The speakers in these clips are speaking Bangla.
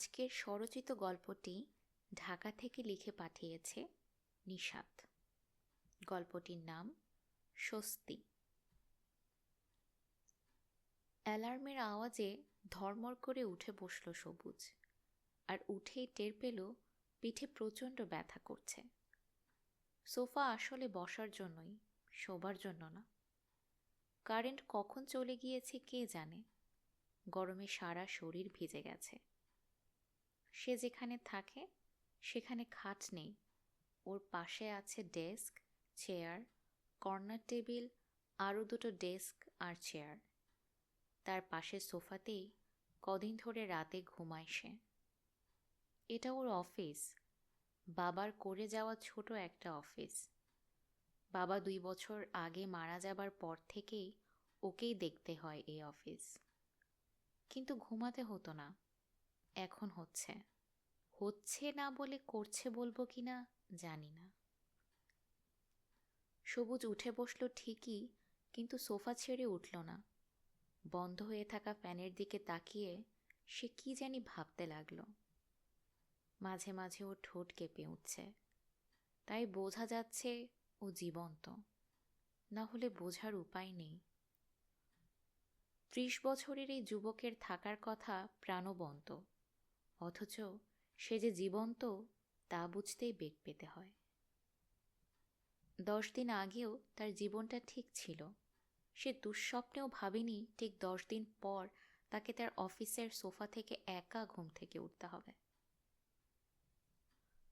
আজকের স্বরচিত গল্পটি ঢাকা থেকে লিখে পাঠিয়েছে নিষাদ গল্পটির নাম স্বস্তি। অ্যালার্মের আওয়াজে ধর্মর করে উঠে বসল সবুজ আর উঠেই টের পেল পিঠে প্রচণ্ড ব্যথা করছে। সোফা আসলে বসার জন্যই, শোবার জন্য না। কারেন্ট কখন চলে গিয়েছে কে জানে? গরমে সারা শরীর ভিজে গেছে। সে যেখানে থাকে, সেখানে খাট নেই। ওর পাশে আছে ডেস্ক, চেয়ার, কর্নার টেবিল, আরও দুটো ডেস্ক আর চেয়ার। তার পাশে সোফাতেই কদিন ধরে রাতে ঘুমায় সে। এটা ওর অফিস। বাবার করে যাওয়া ছোট একটা অফিস। বাবা দুই বছর আগে মারা যাবার পর থেকেই ওকেই দেখতে হয় এই অফিস। কিন্তু ঘুমাতে হতো না। এখন হচ্ছে? হচ্ছে না বলে করছে বলব কি না জানি না। সবুজ উঠে বসল ঠিকই, কিন্তু সোফা ছেড়ে উঠল না। বন্ধ হয়ে থাকা ফ্যানের দিকে তাকিয়ে সে কি জানি ভাবতে লাগল। মাঝে মাঝে ও ঠোঁট কেঁপে উঠছে। তাই বোঝা যাচ্ছে ও জীবন্ত। না হলে বোঝার উপায় নেই। ত্রিশ বছরের এই যুবকের থাকার কথা প্রাণবন্ত। অথচ সে যে জীবন্ত, তা বুঝতেই বেগ পেতে হয়। দশ দিন আগেও তার জীবনটা ঠিক ছিল। সে দুঃস্বপ্নেও ভাবেনি ঠিক দশ দিন পর তাকে তার অফিসের সোফা থেকে একা ঘুম থেকে উঠতে হবে।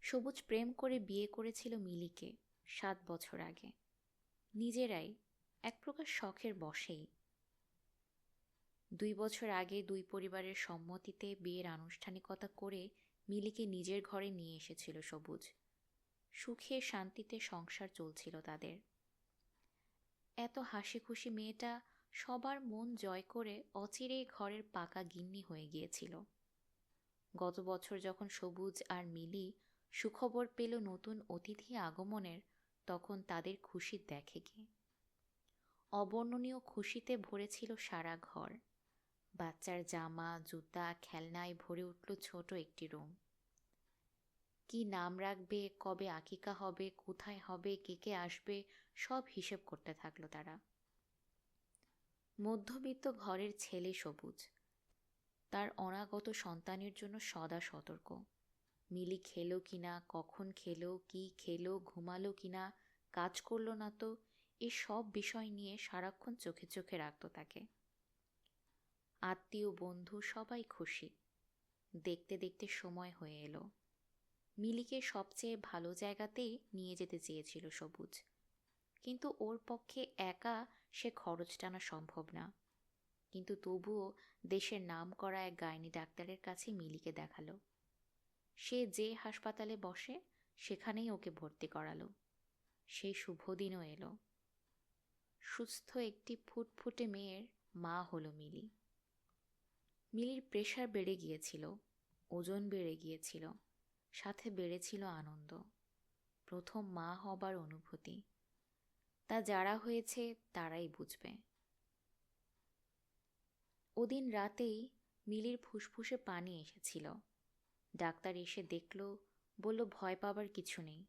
সবুজ প্রেম করে বিয়ে করেছিল মিলিকে সাত বছর আগে। নিজেরাই এক প্রকার শখের বসেই দুই বছর আগে দুই পরিবারের সম্মতিতে বিয়ের আনুষ্ঠানিকতা করে মিলিকে নিজের ঘরে নিয়ে এসেছিল সবুজ। সুখে, শান্তিতে সংসার চলছিল তাদের। এত হাসি খুশি মেয়েটা সবার মন জয় করে অচিরেই ঘরের পাকা গিন্নি হয়ে গিয়েছিল। গত বছর যখন সবুজ আর মিলি সুখবর পেল নতুন অতিথি আগমনের, তখন তাদের খুশি দেখে কি। অবর্ণনীয় খুশিতে ভরেছিল সারা ঘর। বাচ্চার জামা, জুতা, খেলনায় ভরে উঠল ছোট একটি রুম। কি নাম রাখবে, কবে আকিকা হবে, কোথায় হবে, কে কে আসবে, সব হিসেব করতে থাকল তারা। মধ্যবিত্ত ঘরের ছেলে সবুজ। তার অনাগত সন্তানের জন্য সদা সতর্ক। মিলি খেলো কিনা, কখন খেলো, কি খেলো, ঘুমালো কিনা, কাজ করল না তো, এ সব বিষয় নিয়ে সারাক্ষণ চোখে চোখে রাখত তাকে। আত্মীয়, বন্ধু, সবাই খুশি। দেখতে দেখতে সময় হয়ে এলো। মিলিকে সবচেয়ে ভালো জায়গাতেই নিয়ে যেতে চেয়েছিল সবুজ। কিন্তু ওর পক্ষে একা সে খরচ টানা সম্ভব না। কিন্তু তবুও দেশের নাম করা এক গাইনি ডাক্তারের কাছে মিলিকে দেখাল। সে যে হাসপাতালে বসে, সেখানেই ওকে ভর্তি করালো। সেই শুভদিনও এলো। সুস্থ একটি ফুটফুটে মেয়ের মা হলো মিলি। মিলির প্রেশার বেড়ে গিয়েছিল, ওজন বেড়ে গিয়েছিল, সাথে বেড়েছিল আনন্দ। প্রথম মা হবার অনুভূতি। তা যারা হয়েছে তারাই বুঝবে। ওদিন রাতেই মিলির ফুসফুসে পানি এসেছিল। ডাক্তার এসে দেখল, বলল, ভয় পাবার কিছু নেই।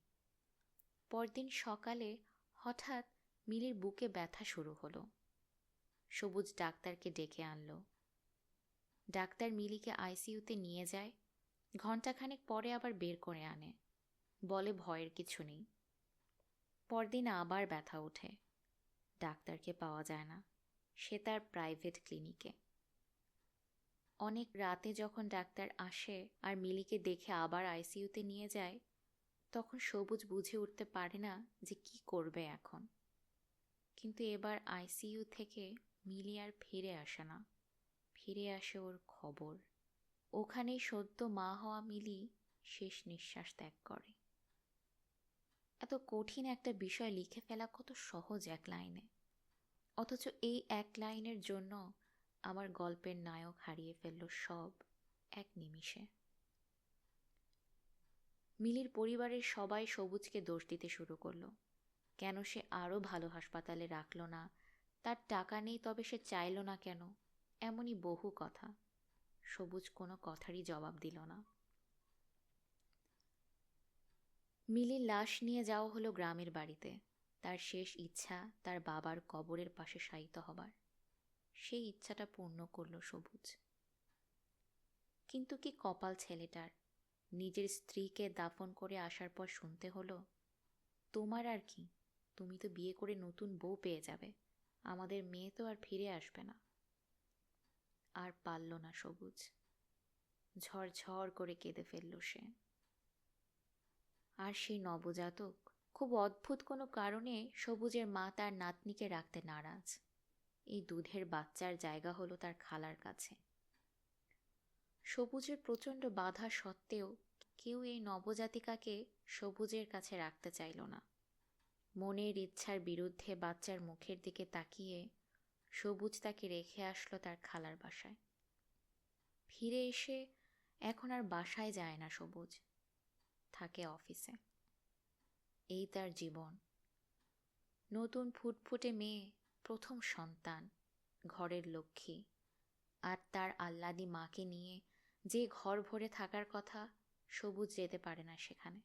পরদিন সকালে হঠাৎ মিলির বুকে ব্যথা শুরু হলো। সবুজ ডাক্তারকে ডেকে আনলো। ডাক্তার মিলিকে আইসিইউতে নিয়ে যায়, ঘণ্টাখানেক পরে আবার বের করে আনে। বলে ভয়ের কিছু নেই। পরদিন আবার ব্যথা ওঠে। ডাক্তারকে পাওয়া যায় না। সে তার প্রাইভেট ক্লিনিকে। অনেক রাতে যখন ডাক্তার আসে আর মিলিকে দেখে আবার আইসিইউতে নিয়ে যায়, তখন সবুজ বুঝে উঠতে পারে না যে কি করবে এখন। কিন্তু এবার আইসিইউ থেকে মিলি আর ফিরে আসে না। ফিরে আসে ওর খবর। ওখানেই সদ্য মা হওয়া মিলি শেষ নিঃশ্বাস ত্যাগ করে। এত কঠিন একটা বিষয় লিখে ফেলা কত সহজ এক লাইনে। অথচ এই এক লাইনের জন্য আমার গল্পের নায়ক হারিয়ে ফেলল সব এক নিমিষে। মিলির পরিবারের সবাই সবুজকে দোষ দিতে শুরু করল। কেন সে আরও ভালো হাসপাতালে রাখল না? তার টাকা নেই তবে সে চাইল না কেন? এমনই বহু কথা। সবুজ কোনো কথারই জবাব দিল না। মিলির লাশ নিয়ে যাওয়া হলো গ্রামের বাড়িতে। তার শেষ ইচ্ছা তার বাবার কবরের পাশে শায়িত হবার। সেই ইচ্ছাটা পূর্ণ করল সবুজ। কিন্তু কি কপাল ছেলেটার? নিজের স্ত্রীকে দাফন করে আসার পর শুনতে হলো, তোমার আর কি? তুমি তো বিয়ে করে নতুন বউ পেয়ে যাবে। আমাদের মেয়ে তো আর ফিরে আসবে না। আর পারল না সবুজ। ঝড় করে কেঁদে ফেলল সে। আর সেই নবজাতক খুব অদ্ভুত কোনো কারণে সবুজের মা তার নাতনিকে রাখতে নারাজ। এই দুধের বাচ্চার জায়গা হলো তার খালার কাছে। সবুজের প্রচণ্ড বাধা সত্ত্বেও কেউ এই নবজাতিকাকে সবুজের কাছে রাখতে চাইল না। মনের ইচ্ছার বিরুদ্ধে বাচ্চার মুখের দিকে তাকিয়ে সবুজ তাকে রেখে আসলো তার খালার বাসায়। ফিরে এসে এখন আর বাসায় যায় না সবুজ। থাকে অফিসে। এই তার জীবন। নতুন ফুটফুটে মেয়ে, প্রথম সন্তান, ঘরের লক্ষ্মী, আর তার আহ্লাদি মাকে নিয়ে যে ঘর ভরে থাকার কথা সবুজ যেতে পারে না সেখানে।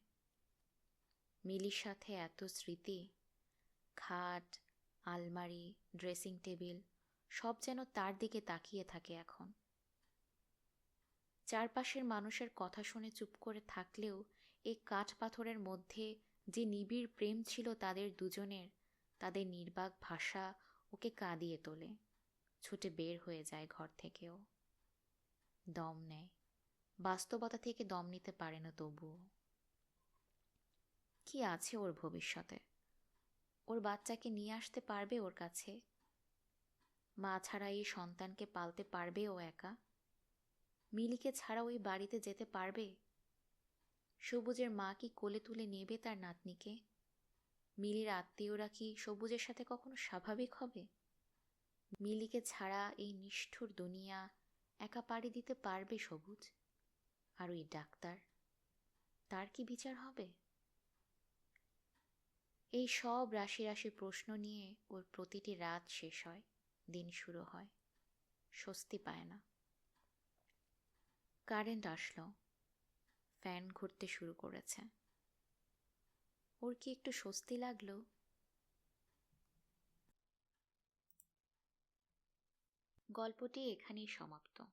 মিলির সাথে এত স্মৃতি, খাট আলমারি, ড্রেসিং টেবিল, সব যেন তার দিকে তাকিয়ে থাকে এখন। চারপাশের মানুষের কথা শুনে চুপ করে থাকলেও এই কাঠ পাথরের মধ্যে যে নিবিড় প্রেম ছিল তাদের দুজনের, তাদের নির্বাক ভাষা ওকে কাঁদিয়ে তোলে। ছুটে বের হয়ে যায় ঘর থেকেও। দম নেয়। বাস্তবতা থেকে দম নিতে পারে না তবুও। কি আছে ওর ভবিষ্যতে? ওর বাচ্চাকে নিয়ে আসতে পারবে ওর কাছে? মা ছাড়া এই সন্তানকে পালতে পারবে ও একা? মিলিকে ছাড়া ওই বাড়িতে যেতে পারবে? সবুজের মা কি কোলে তুলে নেবে তার নাতনিকে? মিলির আত্মীয়রা কি সবুজের সাথে কখনো স্বাভাবিক হবে? মিলিকে ছাড়া এই নিষ্ঠুর দুনিয়া একা পাড়ি দিতে পারবে সবুজ? আর ওই ডাক্তার? তার কি বিচার হবে? এই সব রাশি রাশি প্রশ্ন নিয়ে ওর প্রতিটি রাত শেষ হয়, দিন শুরু হয়, স্বস্তি পায় না। কারেন্ট আসলো, ফ্যান ঘুরতে শুরু করেছে। ওর কি একটু স্বস্তি লাগল? গল্পটি এখানেই সমাপ্ত।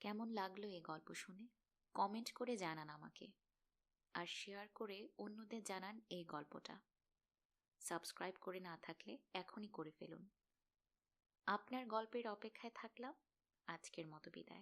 কেমন লাগল এই গল্প শুনে? কমেন্ট করে জানান আমাকে। আর শেয়ার করে অন্যদের জানান এই গল্পটা। সাবস্ক্রাইব করে না থাকলে এখনই করে ফেলুন। আপনার গল্পের অপেক্ষায় থাকলাম। আজকের মতো বিদায়।